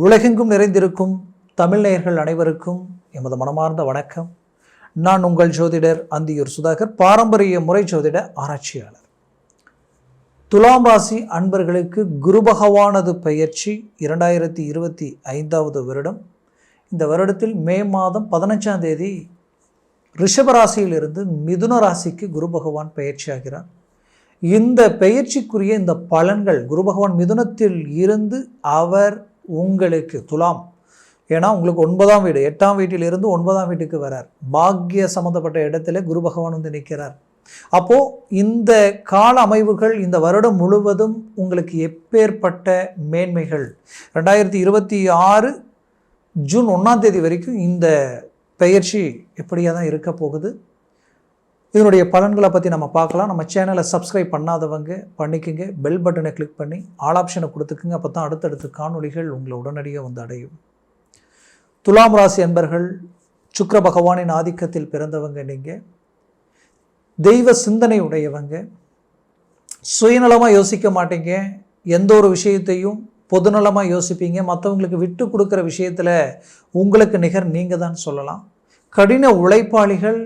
உலகெங்கும் நிறைந்திருக்கும் தமிழ் நேயர்கள் அனைவருக்கும் எமது மனமார்ந்த வணக்கம். நான் உங்கள் ஜோதிடர் அந்தியூர் சுதாகர் பாரம்பரிய முறை ஜோதிட ஆராய்ச்சியாளர். துலாம் ராசி அன்பர்களுக்கு குரு பகவானது பயிற்சி இரண்டாயிரத்தி இருபத்தி ஐந்தாவது வருடம். இந்த வருடத்தில் மே மாதம் பதினஞ்சாம் தேதி ரிஷபராசியிலிருந்து மிதுன ராசிக்கு குரு பகவான் பயிற்சியாகிறார் இந்த பெயர்ச்சிக்குரிய இந்த பலன்கள் குரு பகவான் மிதுனத்தில் இருந்து அவர் உங்களுக்கு துலாம். ஏன்னா உங்களுக்கு ஒன்பதாம் வீடு எட்டாம் வீட்டிலிருந்து ஒன்பதாம் வீட்டுக்கு வரார். பாக்கிய சம்மந்தப்பட்ட இடத்துல குரு பகவான் வந்து நிற்கிறார் அப்போது இந்த கால அமைவுகள் இந்த வருடம் முழுவதும் உங்களுக்கு எப்பேற்பட்ட மேன்மைகள்? ரெண்டாயிரத்தி இருபத்தி ஆறு ஜூன் ஒன்றாம் தேதி வரைக்கும் இந்த பெயர்ச்சி எப்படியா தான் இருக்க போகுது? இதனுடைய பலன்களை பற்றி நம்ம பார்க்கலாம். நம்ம சேனலை சப்ஸ்கிரைப் பண்ணாதவங்க பண்ணிக்கோங்க. பெல் பட்டனை கிளிக் பண்ணி ஆல் ஆப்ஷனை கொடுத்துக்குங்க. அப்போ தான் அடுத்தடுத்த காணொளிகள் உங்களை உடனடியாக வந்து அடையும். துலாம் ராசி அன்பர்கள் சுக்கர பகவானின் ஆதிக்கத்தில் பிறந்தவங்க நீங்கள் தெய்வ சிந்தனை உடையவங்க. சுயநலமாக யோசிக்க மாட்டீங்க. எந்த ஒரு விஷயத்தையும் பொதுநலமாக யோசிப்பீங்க. மற்றவங்களுக்கு விட்டு கொடுக்குற விஷயத்தில் உங்களுக்கு நிகர் நீங்கள் தான் சொல்லலாம். கடின உழைப்பாளிகள்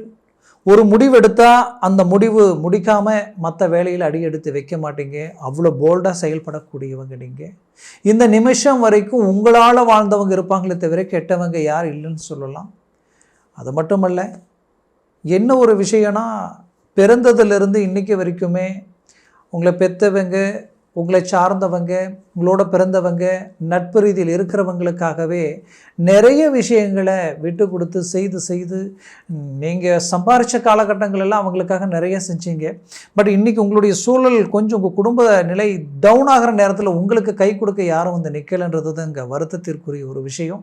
ஒரு முடிவெடுத்தால் அந்த முடிவு முடிக்காமல் மற்ற வேலையில் அடி எடுத்து வைக்க மாட்டீங்க. அவ்வளோ போல்டாக செயல்படக்கூடியவங்க நீங்கள் இந்த நிமிஷம் வரைக்கும் உங்களால் வாழ்ந்தவங்க இருப்பாங்களே தவிர கெட்டவங்க யார் இல்லைன்னு சொல்லலாம். அது மட்டுமல்ல என்ன ஒரு விஷயம்னா பிறந்ததுலேருந்து இன்றைக்கி வரைக்குமே உங்களை பெற்றவங்க உங்களை சார்ந்தவங்க உங்களோட பிறந்தவங்க நட்பு ரீதியில் இருக்கிறவங்களுக்காகவே நிறைய விஷயங்களை விட்டு கொடுத்து செய்து செய்து நீங்கள் சம்பாரித்த காலகட்டங்களெல்லாம் அவங்களுக்காக நிறைய செஞ்சீங்க. பட் இன்றைக்கி உங்களுடைய சூழல் கொஞ்சம் உங்கள் குடும்ப நிலை டவுன் ஆகிற நேரத்தில் உங்களுக்கு கை கொடுக்க யாரும் வந்து நிற்கலைன்றது தான் இங்கே வருத்தத்திற்குரிய ஒரு விஷயம்.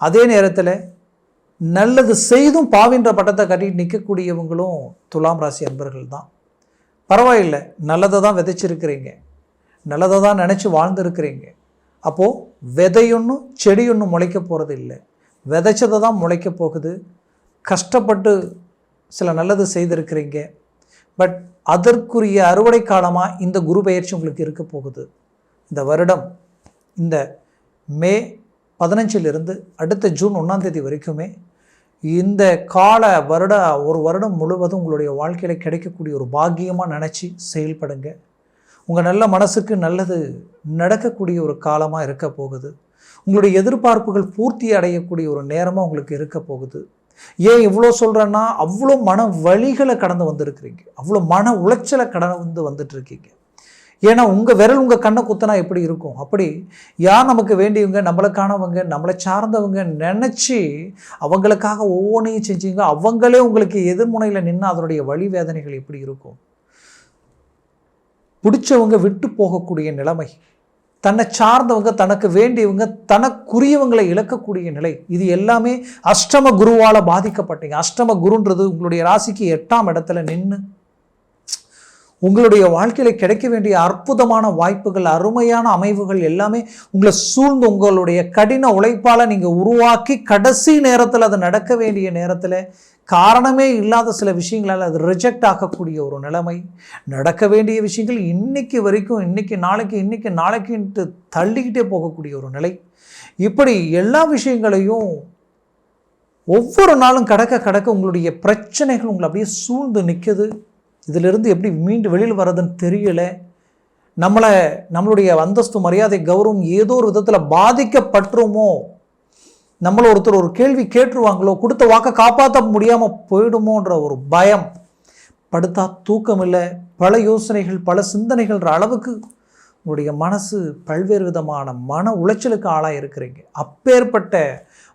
அதே நேரத்தில் நல்லது செய்தும் பாவின்ற பட்டத்தை கட்டிட்டு நிற்கக்கூடியவங்களும் துலாம் ராசி அன்பர்கள் தான் பரவாயில்லை நல்லதை தான் விதைச்சிருக்கிறீங்க. நல்லதை தான் நினச்சி வாழ்ந்துருக்கிறீங்க. அப்போது விதையொன்றும் செடியொன்றும் முளைக்க போகிறது இல்லை. விதைச்சதை தான் முளைக்க போகுது. கஷ்டப்பட்டு சில நல்லது செய்திருக்கிறீங்க. பட் அதற்குரிய அறுவடை காலமாக இந்த குரு பயிற்சி உங்களுக்கு இருக்க போகுது. இந்த வருடம் இந்த மே பதினஞ்சிலிருந்து அடுத்த ஜூன் ஒன்றாந்தேதி வரைக்குமே இந்த கால வருட ஒரு வருடம் முழுவதும் உங்களுடைய வாழ்க்கையில் கிடைக்கக்கூடிய ஒரு பாக்கியமாக நினச்சி செயல்படுங்க. உங்கள் நல்ல மனசுக்கு நல்லது நடக்கக்கூடிய ஒரு காலமாக இருக்க போகுது. உங்களுடைய எதிர்பார்ப்புகள் பூர்த்தி அடையக்கூடிய ஒரு நேரமாக உங்களுக்கு இருக்க போகுது. ஏன் இவ்வளோ சொல்கிறேன்னா அவ்வளோ மன வழிகளை கடந்து வந்திருக்கிறீங்க. அவ்வளோ மன உளைச்சலை கடந்து வந்து வந்துட்டுருக்கீங்க. ஏன்னா உங்கள் விரல் உங்கள் கண்ணை குத்தினா எப்படி இருக்கும்? அப்படி யார் நமக்கு வேண்டியவங்க? நம்மளுக்கானவங்க நம்மளை சார்ந்தவங்க நினச்சி அவங்களுக்காக ஒவ்வொன்றையும் செஞ்சீங்க. அவங்களே உங்களுக்கு எதிர்முனையில் நின்று அதனுடைய வழி வேதனைகள் எப்படி இருக்கும்? பிடிச்சவங்க விட்டு போகக்கூடிய நிலைமை தன்னை சார்ந்தவங்க தனக்கு வேண்டியவங்க தனக்குரியவங்களை இழக்கக்கூடிய நிலை இது எல்லாமே அஷ்டம குருவால் பாதிக்கப்பட்டீங்க. அஷ்டம குருன்றது உங்களுடைய ராசிக்கு எட்டாம் இடத்துல நின்று உங்களுடைய வாழ்க்கையில் கிடைக்க வேண்டிய அற்புதமான வாய்ப்புகள் அருமையான அமைவுகள் எல்லாமே உங்களை சூழ்ந்து உங்களுடைய கடின உழைப்பால் நீங்கள் உருவாக்கி கடைசி நேரத்தில் அது நடக்க வேண்டிய நேரத்தில் காரணமே இல்லாத சில விஷயங்களால் அது ரிஜெக்ட் ஆகக்கூடிய ஒரு நிலைமை. நடக்க வேண்டிய விஷயங்கள் இன்னைக்கு வரைக்கும் இன்னைக்கு நாளைக்கு இன்னைக்கு நாளைக்குன்ட்டு தள்ளிக்கிட்டே போகக்கூடிய ஒரு நிலை. இப்படி எல்லா விஷயங்களையும் ஒவ்வொரு நாளும் கடக்க கடக்க உங்களுடைய பிரச்சனைகள் உங்களை அப்படியே சூழ்ந்து நிற்குது இதிலிருந்து எப்படி மீண்டு வெளியில் வர்றதுன்னு தெரியலை. நம்மளை நம்மளுடைய அந்தஸ்து மரியாதை கௌரவம் ஏதோ ஒரு விதத்தில் பாதிக்கப்பட்டுருமோ? நம்மளை ஒருத்தர் ஒரு கேள்வி கேட்டுருவாங்களோ கொடுத்த வாக்கை காப்பாற்ற முடியாமல் போயிடுமோன்ற ஒரு பயம். படுத்தா தூக்கம் இல்லை பல யோசனைகள் பல சிந்தனைகள்ன்ற அளவுக்கு உங்களுடைய மனசு பல்வேறு விதமான மன உளைச்சலுக்கு ஆளாக இருக்கிறீங்க. அப்பேற்பட்ட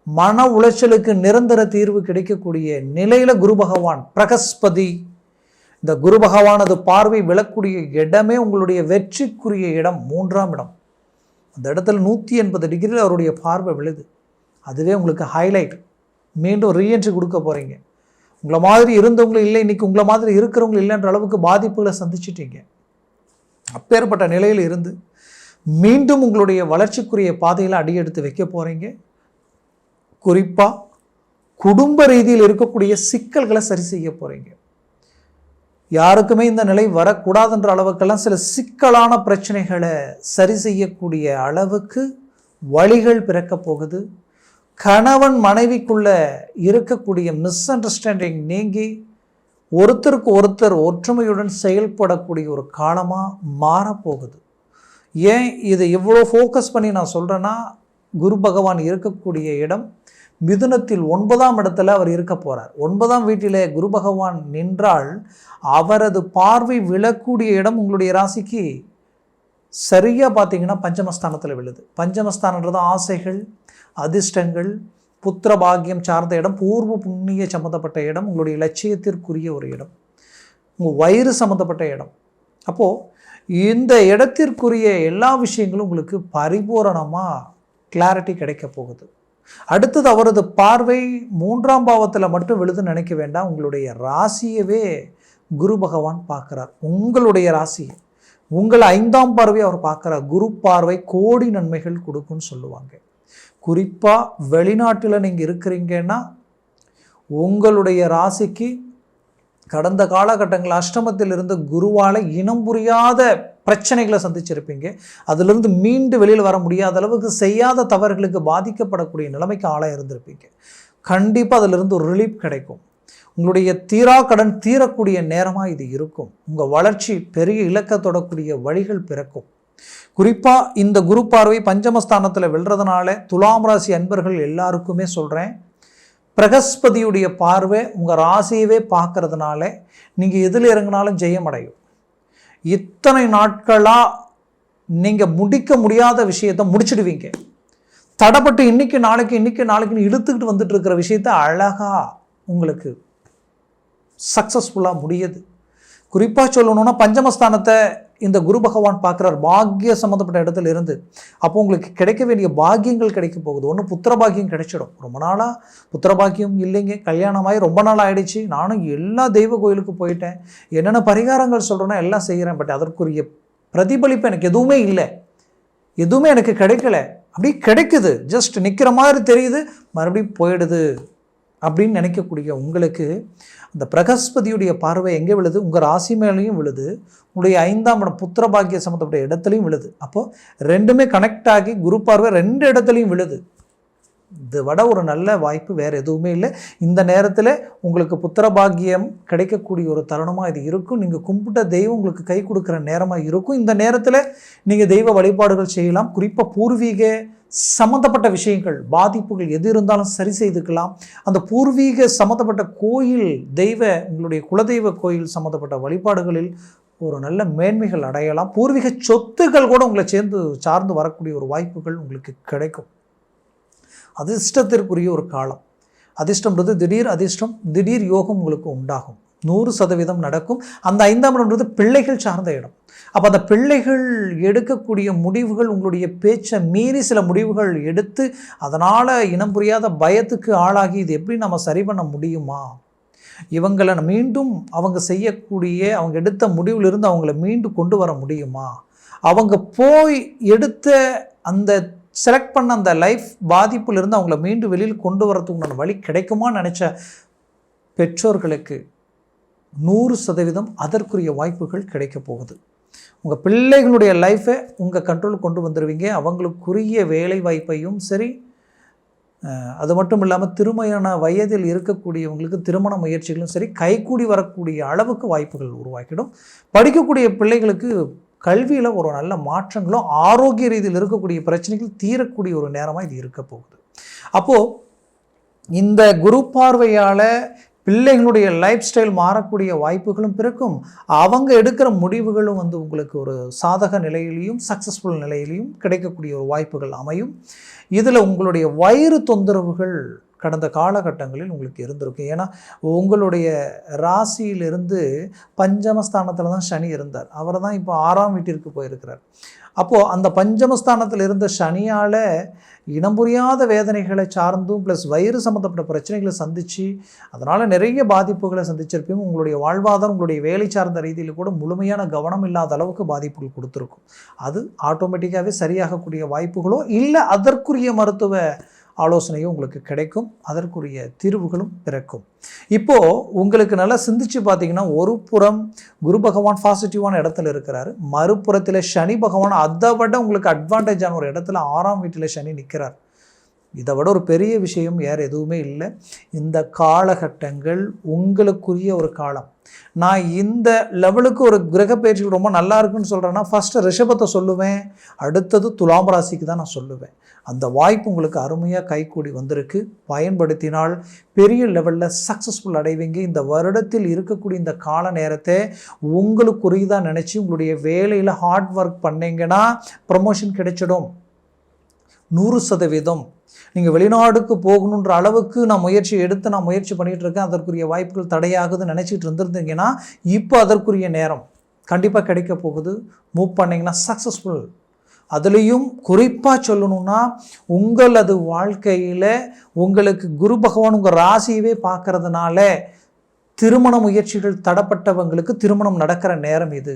மன உளைச்சலுக்கு நிரந்தர தீர்வு கிடைக்கக்கூடிய நிலையில் குரு பகவான் பிரகஸ்பதி. இந்த குரு பகவானது பார்வை விழக்கூடிய இடமே உங்களுடைய வெற்றிக்குரிய இடம் மூன்றாம் இடம். அந்த இடத்துல நூற்றி எண்பது டிகிரியில் அவருடைய பார்வை விழுது. அதுவே உங்களுக்கு ஹைலைட் மீண்டும் ரீஎன்ட்ரி கொடுக்க போகிறீங்க உங்களை மாதிரி இருந்தவங்களும் இல்லை இன்றைக்கி உங்களை மாதிரி இருக்கிறவங்களும் இல்லைன்ற அளவுக்கு பாதிப்புகளை சந்திச்சிட்டீங்க. அப்பேற்பட்ட நிலையில் இருந்து மீண்டும் உங்களுடைய வளர்ச்சிக்குரிய பாதையில் அடியெடுத்து வைக்க போகிறீங்க குறிப்பாக குடும்ப ரீதியில் இருக்கக்கூடிய சிக்கல்களை சரி செய்ய போகிறீங்க யாருக்குமே இந்த நிலை வரக்கூடாதுன்ற அளவுக்கெல்லாம் சில சிக்கலான பிரச்சனைகளை சரி செய்யக்கூடிய அளவுக்கு வழிகள் பிறக்கப் போகுது. கணவன் மனைவிக்குள்ள இருக்கக்கூடிய மிஸ் அண்டர்ஸ்டாண்டிங் நீங்கி ஒருத்தருக்கு ஒருத்தர் ஒற்றுமையுடன் செயல்படக்கூடிய ஒரு காலமாக மாறப்போகுது. ஏன் இதை இவ்வளோ ஃபோக்கஸ் பண்ணி நான் சொல்கிறேன்னா குரு பகவான் இருக்கக்கூடிய இடம் மிதுனத்தில் ஒன்பதாம் இடத்துல அவர் இருக்க போகிறார் ஒன்பதாம் வீட்டிலே குரு பகவான் நின்றால் அவரது பார்வை விழக்கூடிய இடம் உங்களுடைய ராசிக்கு சரியாக பார்த்தீங்கன்னா பஞ்சமஸ்தானத்தில் விழுது. பஞ்சமஸ்தானன்றது ஆசைகள் அதிர்ஷ்டங்கள் புத்திர பாக்கியம் சார்ந்த இடம் பூர்வ புண்ணிய சம்மந்தப்பட்ட இடம் உங்களுடைய லட்சியத்திற்குரிய ஒரு இடம் உங்கள் வயிறு சம்மந்தப்பட்ட இடம். அப்போது இந்த இடத்திற்குரிய எல்லா விஷயங்களும் உங்களுக்கு பரிபூரணமாக கிளாரிட்டி கிடைக்க போகுது. அடுத்தது அவரது பார்வை மூன்றாம் பாவத்தில் மட்டும் விழுது நினைக்க வேண்டாம். உங்களுடைய ராசியவே குரு பகவான் பார்க்குறார். உங்களுடைய ராசியை உங்கள் ஐந்தாம் பார்வை அவர் பார்க்குறார். குரு பார்வை கோடி நன்மைகள் கொடுக்குன்னு சொல்லுவாங்க. குறிப்பாக வெளிநாட்டில் நீங்கள் இருக்கிறீங்கன்னா உங்களுடைய ராசிக்கு கடந்த காலகட்டங்கள் அஷ்டமத்தில் இருந்த குருவால் இனம் புரியாத பிரச்சனைகளை சந்திச்சிருப்பீங்க. அதிலிருந்து மீண்டு வெளியில் வர முடியாத அளவுக்கு செய்யாத தவறுகளுக்கு பாதிக்கப்படக்கூடிய நிலைமைக்கு ஆளாக இருந்திருப்பீங்க. கண்டிப்பாக அதிலிருந்து ஒரு ரிலீஃப் கிடைக்கும். உங்களுடைய தீரா கடன் தீரக்கூடிய நேரமாக இது இருக்கும். உங்கள் வளர்ச்சி பெரிய இலக்கத்தொடக்கூடிய வழிகள் பிறக்கும். குறிப்பாக இந்த குரு பார்வை பஞ்சமஸ்தானத்தில் விழுறதுனால துலாம் ராசி அன்பர்கள் எல்லாருக்குமே சொல்கிறேன் பிரகஸ்பதியுடைய பார்வை உங்கள் ராசியவே பார்க்கறதுனால நீங்கள் எதில் இறங்கினாலும் ஜெயம் அடையும். இத்தனை நாட்களாக நீங்கள் முடிக்க முடியாத விஷயத்தை முடிச்சிடுவீங்க. தடப்பட்டு இன்னைக்கு நாளைக்கு இன்னைக்கு நாளைக்குன்னு இழுத்துக்கிட்டு வந்துட்டு இருக்கிற விஷயத்த அழகாக உங்களுக்கு சக்ஸஸ்ஃபுல்லாக முடியுது. குறிப்பாக சொல்லணுன்னா பஞ்சமஸ்தானத்தை இந்த குரு பகவான் பார்க்குறார் பாக்கிய சம்மந்தப்பட்ட இடத்துல இருந்து அப்போ உங்களுக்கு கிடைக்க வேண்டிய பாக்கியங்கள் கிடைக்க போகுது. ஒன்று புத்திர பாக்கியம் கிடைச்சிடும். ரொம்ப நாளாக புத்திர பாக்கியம் இல்லைங்க. கல்யாணமாகி ரொம்ப நாள் ஆகிடுச்சு நானும் எல்லா தெய்வ கோயிலுக்கு போயிட்டேன். என்னென்ன பரிகாரங்கள் சொல்கிறேன்னா எல்லாம் செய்கிறேன் பட் அதற்குரிய பிரதிபலிப்பு எனக்கு எதுவுமே இல்லை. எதுவுமே எனக்கு கிடைக்கல. அப்படி கிடைக்குது. ஜஸ்ட் நிற்கிற மாதிரி தெரியுது. மறுபடியும் போயிடுது. அப்படின்னு நினைக்கக்கூடிய உங்களுக்கு அந்த பிரகஸ்பதியுடைய பார்வை எங்கே விழுது? உங்கள் ராசி மேலேயும் விழுது. உங்களுடைய ஐந்தாம் இடம் புத்திர பாக்கிய சம்மந்தப்பட்ட இடத்துலையும் விழுது. அப்போது ரெண்டுமே கனெக்ட் ஆகி குரு பார்வை ரெண்டு இடத்துலையும் விழுது. இது விட ஒரு நல்ல வாய்ப்பு வேறு எதுவுமே இல்லை. இந்த நேரத்தில் உங்களுக்கு புத்திர பாக்கியம் கிடைக்கக்கூடிய ஒரு தருணமாக இது இருக்கும். நீங்கள் கும்பிட்ட தெய்வம் உங்களுக்கு கை கொடுக்குற நேரமாக இருக்கும். இந்த நேரத்தில் நீங்கள் தெய்வ வழிபாடுகள் செய்யலாம். குறிப்பாக பூர்வீக சம்மந்தப்பட்ட விஷயங்கள் பாதிப்புகள் எது இருந்தாலும் சரி செய்துக்கலாம். அந்த பூர்வீக சம்மந்தப்பட்ட கோயில் தெய்வ உங்களுடைய குலதெய்வ கோயில் சம்மந்தப்பட்ட வழிபாடுகளில் ஒரு நல்ல மேன்மைகள் அடையலாம். பூர்வீக சொத்துக்கள் கூட உங்களை சேர்ந்து சார்ந்து வரக்கூடிய ஒரு வாய்ப்புகள் உங்களுக்கு கிடைக்கும். அதிர்ஷ்டத்திற்குரிய ஒரு காலம். அதிர்ஷ்டம்ன்றது திடீர் அதிர்ஷ்டம் திடீர் யோகம் உங்களுக்கு உண்டாகும். நூறு சதவீதம் நடக்கும். அந்த ஐந்தாம் இடம்ன்றது பிள்ளைகள் சார்ந்த இடம். அப்போ அந்த பிள்ளைகள் எடுக்கக்கூடிய முடிவுகள் உங்களுடைய பேச்சை மீறி சில முடிவுகள் எடுத்து அதனால் இனம் புரியாத பயத்துக்கு ஆளாகி இது எப்படி நம்ம சரி பண்ண முடியுமா? இவங்களை மீண்டும் அவங்க செய்யக்கூடிய அவங்க எடுத்த முடிவிலிருந்து அவங்கள மீண்டும் கொண்டு வர முடியுமா? அவங்க போய் எடுத்த அந்த செலக்ட் பண்ண அந்த லைஃப் பாதிப்பிலிருந்து அவங்கள மீண்டும் வெளியில் கொண்டு வரதுக்குண்டான வழி கிடைக்குமான்னு நினச்ச பெற்றோர்களுக்கு நூறு சதவீதம் அதற்குரிய வாய்ப்புகள் கிடைக்க போகுது. உங்கள் பிள்ளைகளுடைய லைஃப்பை உங்கள் கண்ட்ரோல் கொண்டு வந்துடுவீங்க அவங்களுக்குரிய வேலை வாய்ப்பையும் சரி அது மட்டும் இல்லாமல் திருமையான வயதில் இருக்கக்கூடியவங்களுக்கு திருமண முயற்சிகளும் சரி கைகூடி வரக்கூடிய அளவுக்கு வாய்ப்புகள் உருவாக்கிடும். படிக்கக்கூடிய பிள்ளைகளுக்கு கல்வியில் ஒரு நல்ல மாற்றங்களும் ஆரோக்கிய ரீதியில் இருக்கக்கூடிய பிரச்சனைகள் தீரக்கூடிய ஒரு நேரமாக இது இருக்க போகுது. அப்போது இந்த குரு பார்வையால் பிள்ளைங்களுடைய லைஃப் ஸ்டைல் மாறக்கூடிய வாய்ப்புகளும் பிறக்கும். அவங்க எடுக்கிற முடிவுகளும் வந்து உங்களுக்கு ஒரு சாதக நிலையிலையும் சக்ஸஸ்ஃபுல் நிலையிலையும் கிடைக்கக்கூடிய ஒரு வாய்ப்புகள் அமையும். இதில் உங்களுடைய வயிறு தொந்தரவுகள் கடந்த காலகட்டங்களில் உங்களுக்கு இருந்திருக்கும். ஏன்னா உங்களுடைய ராசியிலிருந்து பஞ்சமஸ்தானத்தில் தான் சனி இருந்தார். அவர் தான் இப்போ ஆறாம் வீட்டிற்கு போயிருக்கிறார். அப்போது அந்த பஞ்சமஸ்தானத்தில் இருந்த சனியால் இனம் புரியாத வேதனைகளை சார்ந்தும் ப்ளஸ் வயிறு சம்மந்தப்பட்ட பிரச்சனைகளை சந்தித்து அதனால் நிறைய பாதிப்புகளை சந்திச்சிருப்பீங்க. உங்களுடைய வாழ்வாதாரம் உங்களுடைய வேலை சார்ந்த ரீதியில் கூட முழுமையான கவனம் இல்லாத அளவுக்கு பாதிப்புகள் கொடுத்துருக்கும். அது ஆட்டோமேட்டிக்காகவே சரியாகக்கூடிய வாய்ப்புகளோ இல்லை அதற்குரிய மருத்துவ ஆலோசனையும் உங்களுக்கு கிடைக்கும் அதற்குரிய தீர்வுகளும் பிறக்கும். இப்போது உங்களுக்கு நல்லா சிந்திச்சு பார்த்தீங்கன்னா ஒரு புறம் குரு பகவான் பாசிட்டிவான இடத்துல இருக்கிறாரு. மறுபுறத்தில் சனி பகவான் அதை விட உங்களுக்கு அட்வான்டேஜான ஒரு இடத்துல ஆறாம் வீட்டில் சனி நிற்கிறார் இதை விட ஒரு பெரிய விஷயம் வேறு எதுவுமே இல்லை. இந்த காலகட்டங்கள் உங்களுக்குரிய ஒரு காலம். நான் இந்த லெவலுக்கு ஒரு கிரக பயிற்சி ரொம்ப நல்லா இருக்குன்னு சொல்கிறேன்னா ஃபஸ்ட்டு ரிஷபத்தை சொல்லுவேன் அடுத்தது துலாம் ராசிக்கு தான் நான் சொல்லுவேன். அந்த வாய்ப்பு உங்களுக்கு அருமையாக கைகூடி வந்திருக்கு. பயன்படுத்தினால் பெரிய லெவலில் சக்ஸஸ்ஃபுல் அடைவீங்க. இந்த வருடத்தில் இருக்கக்கூடிய இந்த கால நேரத்தை உங்களுக்குரியதாக நினச்சி உங்களுடைய வேலையில் ஹார்ட் ஒர்க் பண்ணிங்கன்னா ப்ரமோஷன் கிடைச்சிடும். நூறு சதவீதம். நீங்கள் வெளிநாடுக்கு போகணுன்ற அளவுக்கு நான் முயற்சி எடுத்து நான் முயற்சி பண்ணிகிட்டு இருக்கேன் அதற்குரிய வாய்ப்புகள் தடையாகுதுன்னு நினச்சிட்டு இருந்திருந்தீங்கன்னா இப்போ அதற்குரிய நேரம் கண்டிப்பாக கிடைக்க போகுது. மூவ் பண்ணிங்கன்னா சக்ஸஸ்ஃபுல் அதுலேயும் குறிப்பாக சொல்லணும்னா உங்களது வாழ்க்கையில் உங்களுக்கு குரு பகவான் உங்கள் ராசியவே பார்க்கறதுனால திருமண முயற்சிகள் தடப்பட்டவங்களுக்கு திருமணம் நடக்கிற நேரம் இது.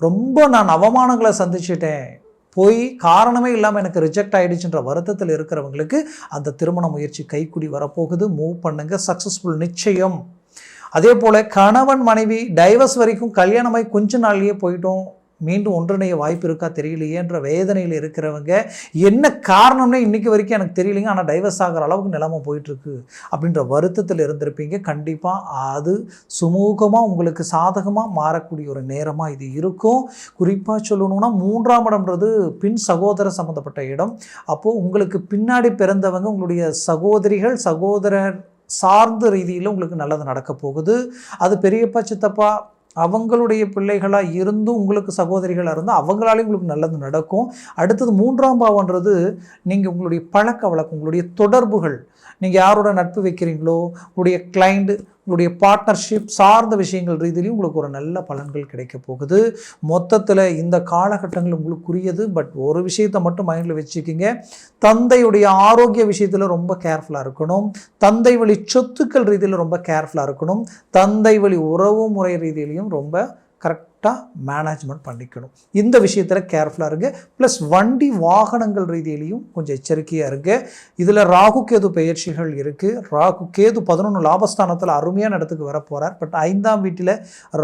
ரொம்ப நான் அவமானங்களை சந்திச்சிட்டேன். போய் காரணமே இல்லாமல் எனக்கு ரிஜெக்ட் ஆகிடுச்சுன்ற வருத்தத்தில் இருக்கிறவங்களுக்கு அந்த திருமண முயற்சி கைக்குடி வரப்போகுது. மூவ் பண்ணுங்கள் சக்ஸஸ்ஃபுல் நிச்சயம். அதே போல் கணவன் மனைவி டைவர்ஸ் வரைக்கும் கல்யாணமாய் கொஞ்ச நாள்லேயே போயிட்டோம். மீண்டும் ஒன்றிணைய வாய்ப்பு இருக்கா தெரியலையேன்ற வேதனையில் இருக்கிறவங்க என்ன காரணம்னே இன்றைக்கி வரைக்கும் எனக்கு தெரியலைங்க. ஆனால் டைவர்ஸ் ஆகிற அளவுக்கு நிலமை போயிட்டுருக்கு அப்படின்ற வருத்தத்தில் இருந்திருப்பீங்க. கண்டிப்பாக அது சுமூகமாக உங்களுக்கு சாதகமாக மாறக்கூடிய ஒரு நேரமாக இது இருக்கும். குறிப்பாக சொல்லணும்னா மூன்றாம் இடம்ன்றது பின் சகோதர சம்மந்தப்பட்ட இடம். அப்போது உங்களுக்கு பின்னாடி பிறந்தவங்க உங்களுடைய சகோதரிகள் சகோதரர் சார்ந்த ரீதியில் உங்களுக்கு நல்லது நடக்க போகுது. அது பெரியப்பா சித்தப்பா அவங்களுடைய பிள்ளைகளாக இருந்தும் உங்களுக்கு சகோதரிகளாக இருந்தால் அவங்களாலையும் உங்களுக்கு நல்லது நடக்கும். அடுத்தது மூன்றாம் பாவன்றது நீங்கள் உங்களுடைய பழக்க வழக்கம் உங்களுடைய தொடர்புகள். நீங்கள் யாரோட நட்பு வைக்கிறீங்களோ உங்களுடைய கிளைண்ட் உங்களுடைய பார்ட்னர்ஷிப் சார்ந்த விஷயங்கள் ரீதியிலையும் உங்களுக்கு ஒரு நல்ல பலன்கள் கிடைக்க போகுது. மொத்தத்தில் இந்த காலகட்டங்கள் உங்களுக்குரியது. பட் ஒரு விஷயத்தை மட்டும் மைண்டில் வச்சுக்கிங்க. தந்தையுடைய ஆரோக்கிய விஷயத்தில் ரொம்ப கேர்ஃபுல்லாக இருக்கணும். தந்தை வழி சொத்துக்கள் ரீதியில் ரொம்ப கேர்ஃபுல்லாக இருக்கணும். தந்தை வழி உறவு முறை ரீதியிலையும் ரொம்ப கரெக்டாக மேனேஜ்மெண்ட் பண்ணிக்கணும். இந்த விஷயத்தில் கேர்ஃபுல்லாக இருங்க. ப்ளஸ் வண்டி வாகனங்கள் ரீதியிலையும் கொஞ்சம் எச்சரிக்கையாக இருங்க. இதில் ராகு கேது பயிற்சிகள் இருக்குது ராகு கேது பதினொன்று லாபஸ்தானத்தில் அருமையான இடத்துக்கு வர போகிறார் பட் ஐந்தாம் வீட்டில்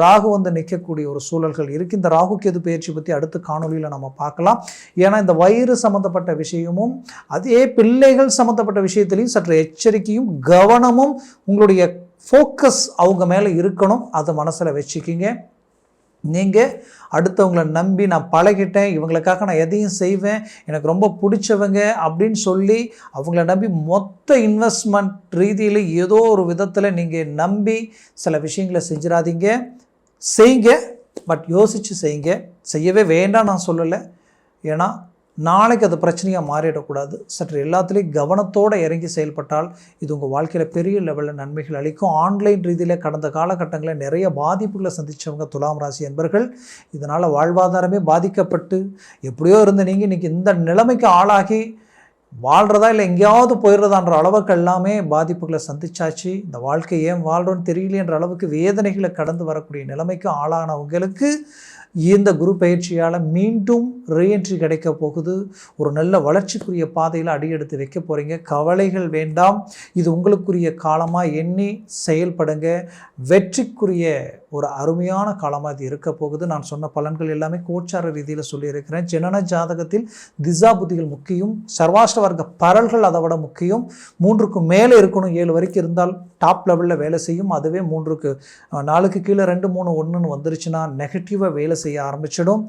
ராகு வந்து நிற்கக்கூடிய ஒரு சூழல்கள் இருக்குது இந்த ராகு கேது பயிற்சி பற்றி அடுத்த காணொலியில் நம்ம பார்க்கலாம். ஏன்னா இந்த வயிறு சம்மந்தப்பட்ட விஷயமும் அதே பிள்ளைகள் சம்மந்தப்பட்ட விஷயத்திலையும் சற்று எச்சரிக்கையும் கவனமும் உங்களுடைய ஃபோக்கஸ் அவங்க மேலே இருக்கணும். அதை மனசில் வச்சுக்கிங்க. நீங்கள் அடுத்தவங்களை நம்பி நான் பழகிட்டேன் இவங்களுக்காக நான் எதையும் செய்வேன் எனக்கு ரொம்ப பிடிச்சவங்க அப்படின்னு சொல்லி அவங்கள நம்பி மொத்த இன்வெஸ்ட்மெண்ட் ரீதியில் ஏதோ ஒரு விதத்தில் நீங்கள் நம்பி சில விஷயங்களை செஞ்சிடாதீங்க. செய்யுங்க பட் யோசித்து செய்யுங்க. செய்யவே வேண்டாம் நான் சொல்லலை. ஏன்னா நாளைக்கு அது பிரச்சனையாக மாறிடக்கூடாது. சற்று எல்லாத்துலேயும் கவனத்தோடு இறங்கி செயல்பட்டால் இது உங்கள் வாழ்க்கையில் பெரிய லெவலில் நன்மைகள் அளிக்கும். ஆன்லைன் ரீதியில் கடந்த காலகட்டங்களில் நிறைய பாதிப்புகளை சந்தித்தவங்க துலாம் ராசி என்பர்கள். இதனால் வாழ்வாதாரமே பாதிக்கப்பட்டு எப்படியோ இருந்த நீங்கள் இன்றைக்கி இந்த நிலைமைக்கு ஆளாகி வாழ்கிறதா இல்லை எங்கேயாவது போயிடுறதான்ற அளவுக்கு எல்லாமே பாதிப்புகளை சந்திச்சாச்சு. இந்த வாழ்க்கை ஏன் வாழ்கிறோன்னு தெரியலையன்ற அளவுக்கு வேதனைகளை கடந்து வரக்கூடிய நிலைமைக்கு ஆளானவங்களுக்கு இந்த குரு பயிற்சியால் மீண்டும் ரீஎன்ட்ரி கிடைக்க போகுது. ஒரு நல்ல வளர்ச்சிக்குரிய பாதையில் அடியெடுத்து வைக்க போகிறீங்க கவலைகள் வேண்டாம். இது உங்களுக்குரிய காலமாக எண்ணி செயல்படுங்க. வெற்றிக்குரிய ஒரு அருமையான காலமாக இது இருக்க போகுது. நான் சொன்ன பலன்கள் எல்லாமே கோச்சார ரீதியில் சொல்லியிருக்கிறேன். ஜனன ஜாதகத்தில் திசா புத்திகள் முக்கியம். சர்வாஷ்ட வர்க்க பரல்கள் அதை விட முக்கியம். மூன்றுக்கு மேலே இருக்கணும் ஏழு வரைக்கும் இருந்தால் டாப் லெவலில் வேலை செய்யும். அதுவே மூன்றுக்கு நாலுக்கு கீழே ரெண்டு மூணு ஒன்றுன்னு வந்துருச்சுன்னா நெகட்டிவாக வேலை செய்ய ஆரம்பிச்சிடும்.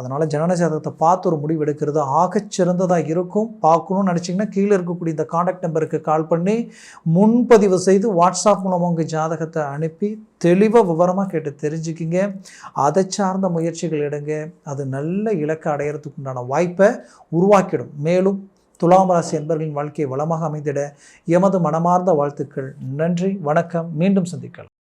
அதனால் ஜனன ஜாதகத்தை பார்த்து ஒரு முடிவு எடுக்கிறது ஆகச்சிறந்ததாக இருக்கும். பார்க்கணும்னு நினச்சிங்கன்னா கீழே இருக்கக்கூடிய இந்த காண்டாக்ட் நம்பருக்கு கால் பண்ணி முன்பதிவு செய்து வாட்ஸ்அப் மூலமாக உங்கள் ஜாதகத்தை அனுப்பி தெளிவாக விவரமாக கேட்டு தெரிஞ்சுக்கிங்க. அதை சார்ந்த முயற்சிகள் எடுங்க. அது நல்ல இலக்கை அடையிறதுக்கு உண்டான வாய்ப்பை உருவாக்கிடும். மேலும் துலாம் ராசி என்பர்களின் வாழ்க்கையை வளமாக அமைந்திட எமது மனமார்ந்த வாழ்த்துக்கள். நன்றி வணக்கம். மீண்டும் சந்திக்கலாம்.